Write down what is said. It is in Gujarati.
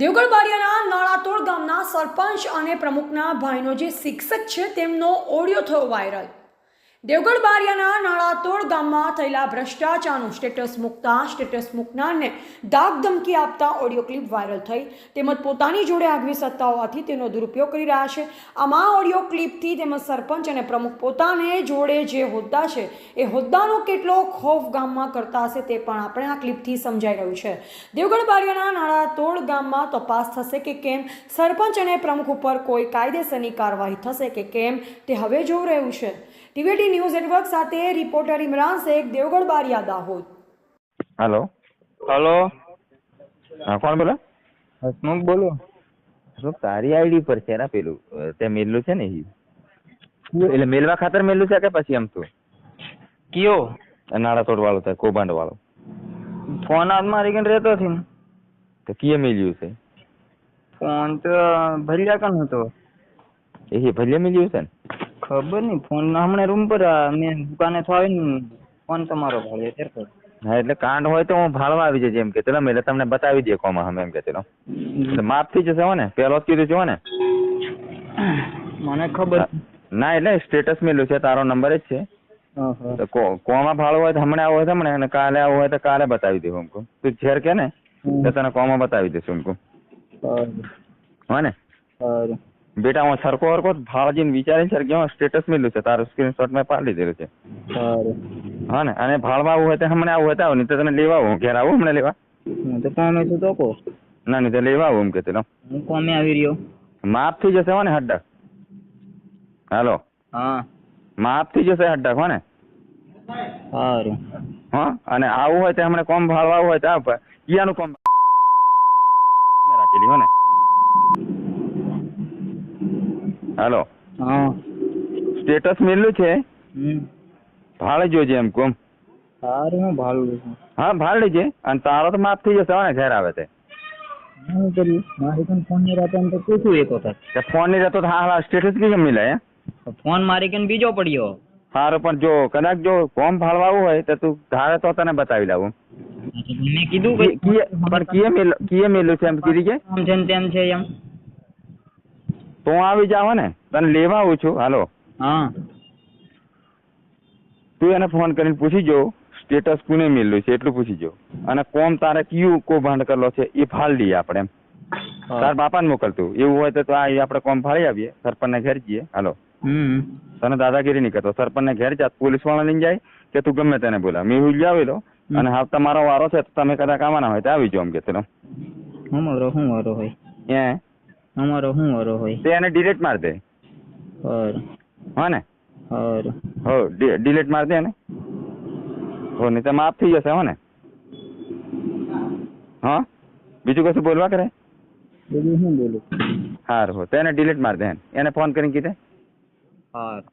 દેવગઢ બારિયાના નાળાતોડ ગામના સરપંચ અને પ્રમુખના ભાઈનો જે શિક્ષક છે, તેમનો ઓડિયો થયો વાયરલ. દેવગઢ બારિયાના નાળાતોડ ગામમાં થયેલા ભ્રષ્ટાચારનું સ્ટેટસ મૂકતા સ્ટેટસ મૂકનારને દાગ ધમકી આપતા ઓડિયો ક્લિપ વાયરલ થઈ. તેમજ પોતાની જોડે આગવી સત્તા હોવાથી તેનો દુરુપયોગ કરી રહ્યા છે. આમાં ઓડિયો ક્લિપથી તેમજ સરપંચ અને પ્રમુખ પોતાને જોડે જે હોદ્દા છે, એ હોદ્દાનો કેટલો ખોફ ગામમાં કરતા હશે તે પણ આપણે આ ક્લિપથી સમજાઈ રહ્યું છે. દેવગઢ બારિયાના નાળાતોડ ગામમાં તપાસ થશે કે કેમ? સરપંચ અને પ્રમુખ ઉપર કોઈ કાયદેસરની કાર્યવાહી થશે કે કેમ? તે હવે જોવું રહ્યું છે. ટીવીટી ન્યૂઝ નેટવર્ક સાથે reporter Imran Shaikh Devgadh Baria Dahod hello. Hello. હા કોણ બોલો? હસમુખ બોલો. શું તારી આઈડી પર છે ને પેલું તે મેલું છે ને ઈ? એટલે મેલવા ખાતર મેલું છે કે પછી આમ તું? કયો? નાળા તોડ વાળો છે કૌભાંડ વાળો ફોન હાથ મારી કને રહેતો હતી ને. તો કીએ મેલ્યું છે? ફોન તો ભર્યા કન હતો. એ ભલે મેલ્યું છે ને? ખબર નહીં. ફોન હમણાં રૂમ પર મેં દુકાને તો આવીને ફોન તમારો ભાળ્યો ત્યારે ખબર. હા એટલે કાંડ હોય તો હું ભાળવા આવી જજે એમ કે ચલો એટલે તમને બતાવી દે કોમાં હમ એમ કે ચલો. એટલે માફ થઈ જશે ને પેલો જ કીધું છે ને. મને ખબર ના એટલે સ્ટેટસ મેલ્યું છે તારો નંબર જ છે. કોમા ભાળવું હોય તો હમણાં આવો હોય તો હમણાં અને કાલે આવો હોય તો કાલે બતાવી દઉં અમકું. તું ઝેર કે ને તો તને કોમાં બતાવી દઈશું અમકું. હો ને? બેટા હું સરખો હરખો ભાળજીને વિચારીને સર કે સ્ટેટસ મેલ્યું છે. તારું સ્ક્રીનશોટ મેં પાડી દીધેલું છે. હા ને? અને ભાળવા આવું હોય તો હમણાં આવું હોય તો આવો નહીં તો તને લેવા આવું. ઘેર આવું હમણાં લેવા? તો કોમે છું તો કહો ના નહીં તો લેવા આવું એમ કે ચલો હું કોમે આવી રહ્યો? માફ થઈ જશે હો ને હડ્ડક. હાલો. હા. માફ થઈ જશે હડ્ડક હો ને? સારું. હા? અને આવું હોય તો હમણાં કોમ ભાળવા હોય તો આવ ઈયાનું કોમ રાખેલી હો ને? હાલો. હા. સ્ટેટસ મેલું છે? ભાળે જોજે એમ કોમ. સારું હું ભાડું છું. હા ભાળ લેજે અને તારો તો માફ થઈ જશે ને ઘેર આવે તે. હું કર્યું મારી પણ ફોન નહીં રહેતો એમ તો પૂછું એક વખત. ફોન નહીં રહેતો હા હા સ્ટેટસ કેમ મિલાય ફોન મારી કને બીજો પડ્યો? સારું પણ જો કદાચ જો ફોર્મ ફાળવાવું હોય તો તું ધારે તો તને બતાવી લાવું. મેં કીધું પણ કીએ મેલું છે એમ કીધી કે? આમ છે તેમ છે એમ. તો હું આવી જાવ ને. તને લેવા આવું છું. હાલો. હા. તું એને ફોન કરીને પૂછી જો. સ્ટેટસ કોને મેલું છે એટલું પૂછી જો. અને કોમ તારે કયું કૌભાંડ કરલો છે એ ફાળ આપણે એમ. તાર બાપાને મોકલતું એવું હોય તો આ આપણે કોમ ફાળી આવીએ. સરપંચને ઘેર જઈએ. હાલો. તને દાદાગીરી નહીં કરતો. સરપંચને ઘેર જા. પોલીસવાળા લઈને જાય કે તું ગમે તેને બોલા મેં હું આવેલો અને હા તમારો વારો છે તો તમે કદાચ આવવાના હોય તો આવી જાઓ એમ કે હું શું વારો હોય. એ અમારો શું વારો હોય? તે એને ડિલેટ માર દે. હર. હા ને? હર. હો ડિલેટ માર દે ને હો નહીં તો માફ થઈ જશે હો ને? હા? બીજું કશું બોલવા કરે? બીજું શું બોલું? સારું હો તો એને ડિલેટ માર દે એને. એને ફોન કરીને કીધે? સારું